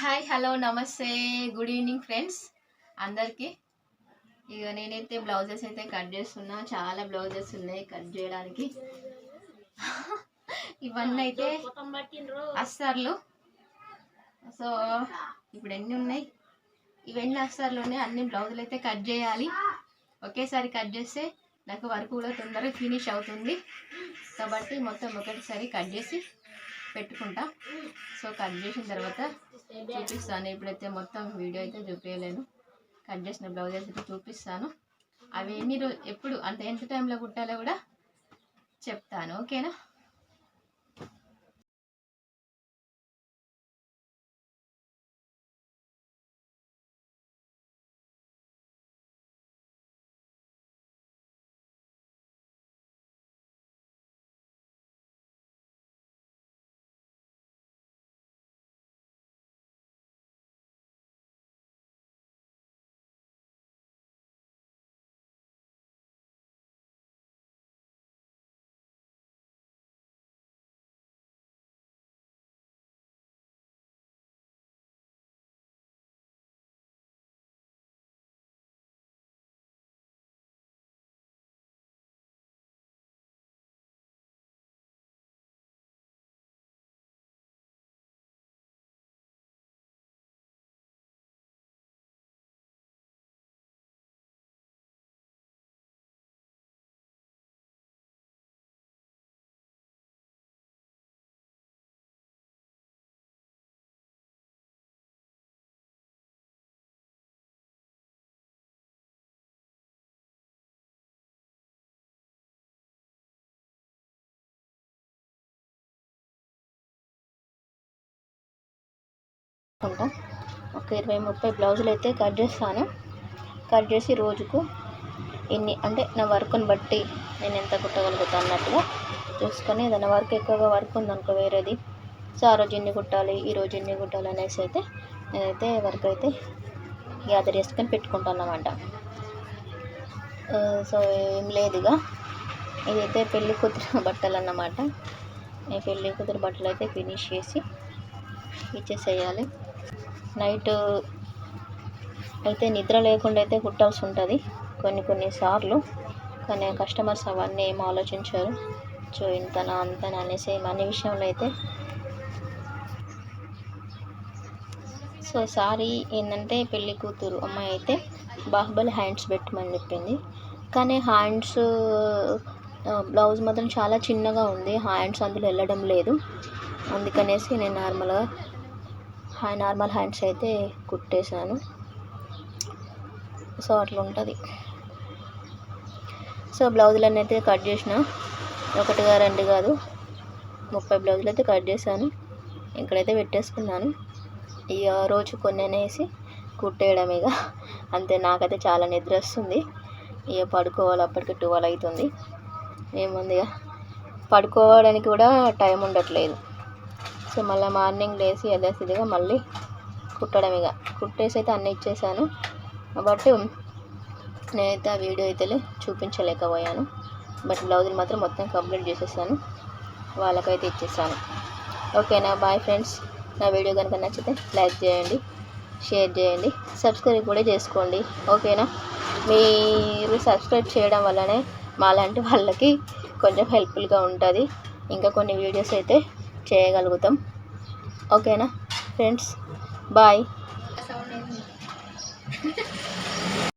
Hi hello namaste. Good evening friends అందరికీ. ఇక నేనైతే బ్లౌజెస్ అయితే కట్ చేస్తున్నా. చాలా బ్లౌజెస్ ఉన్నాయి కట్ చేయడానికి. ఇవన్నీ అయితే అస్తర్లు సో ఇప్పుడు ఎన్ని ఉన్నాయి? ఇవన్నీ అస్తర్లు ఉన్నాయి అన్ని బ్లౌజులు అయితే కట్ చేయాలి. ఒకేసారి కట్ చేస్తే నాకు వర్క్ కూడా తొందరగా ఫినిష్ అవుతుంది. కాబట్టి మొత్తం ఒకటిసారి కట్ చేసి పెట్టుకుంటా. సో కట్ చేసిన తర్వాత చూపిస్తాను. ఇప్పుడైతే మొత్తం వీడియో అయితే చూపించలేను కట్ చేసిన బ్లౌజెస్ అయితే చూపిస్తాను. అవి ఎన్ని రోజు ఎప్పుడు అంటే ఎంత టైంలో కుట్టాలో కూడా చెప్తాను. ఓకేనా? అనుకుంటా ఒక ఇరవై ముప్పై బ్లౌజులు అయితే కట్ చేస్తాను. కట్ చేసి రోజుకు ఇన్ని అంటే నా వర్క్ని బట్టి నేను ఎంత కుట్టగలుగుతాను అన్నట్టుగా చూసుకొని ఏదైనా వర్క్ ఎక్కువగా వర్క్ ఉందనుకో వేరేది. సో ఆ రోజు ఎన్ని కుట్టాలి ఈ రోజు ఎన్ని కుట్టాలి అనేసి అయితే నేనైతే వర్క్ అయితే గ్యాదర్ చేసుకొని పెట్టుకుంటాను అనమాట సో ఏం లేదుగా. ఇదైతే పెళ్ళి కూతురు బట్టలు అన్నమాట. పెళ్ళి కూతురు బట్టలు అయితే ఫినిష్ చేసి ఇచ్చేసేయాలి. నైట్ అయితే నిద్ర లేకుండా అయితే కుట్టాల్సి ఉంటుంది కొన్ని కొన్ని సార్లు. కానీ కస్టమర్స్ అవన్నీ ఏం ఆలోచించారు. సో ఇంతనా అంతనా అనేసి మన విషయంలో అయితే సో సారీ ఏంటంటే పెళ్ళి కూతురు అమ్మాయి అయితే బాహుబలి హ్యాండ్స్ పెట్టమని చెప్పింది. కానీ హ్యాండ్స్ బ్లౌజ్ మాత్రం చాలా చిన్నగా ఉంది. హ్యాండ్స్ అందులో వెళ్ళడం లేదు. అందుకనేసి నేను నార్మల్గా నార్మల్ హ్యాండ్స్ అయితే కుట్టేశాను. సో అట్లా ఉంటుంది సో బ్లౌజులన్నీ అయితే కట్ చేసిన. ఒకటిగా రెండు కాదు ముప్పై బ్లౌజులు అయితే కట్ చేశాను. ఇక్కడైతే పెట్టేసుకున్నాను. ఇక రోజు కొన్ని అనేసి కుట్టేయడం ఇక. అంతే నాకైతే చాలా నిద్ర వస్తుంది. ఇక పడుకోవాలి అప్పటికి ట్వెల్వ్ అవుతుంది. ఏముంది ఇక? పడుకోవడానికి కూడా టైం ఉండట్లేదు. సో మళ్ళీ మార్నింగ్ లేచి యథాస్థితిగా మళ్ళీ కుట్టడం ఇక. కుట్టేసి అయితే అన్నీ ఇచ్చేసాను. కాబట్టి నేనైతే ఆ వీడియో అయితే చూపించలేకపోయాను. బట్ బ్లౌజ్ని మాత్రం మొత్తం కంప్లీట్ చేసేసాను. వాళ్ళకైతే ఇచ్చేసాను. ఓకేనా? Bye friends. నా వీడియో కనుక నచ్చితే లైక్ చేయండి షేర్ చేయండి సబ్స్క్రైబ్ కూడా చేసుకోండి. ఓకేనా? మీరు సబ్స్క్రైబ్ చేయడం వల్లనే మాలాంటి వాళ్ళకి కొంచెం హెల్ప్ఫుల్గా ఉంటుంది. ఇంకా కొన్ని వీడియోస్ అయితే చేయగలుగుతాం. ఓకేనా? Friends bye.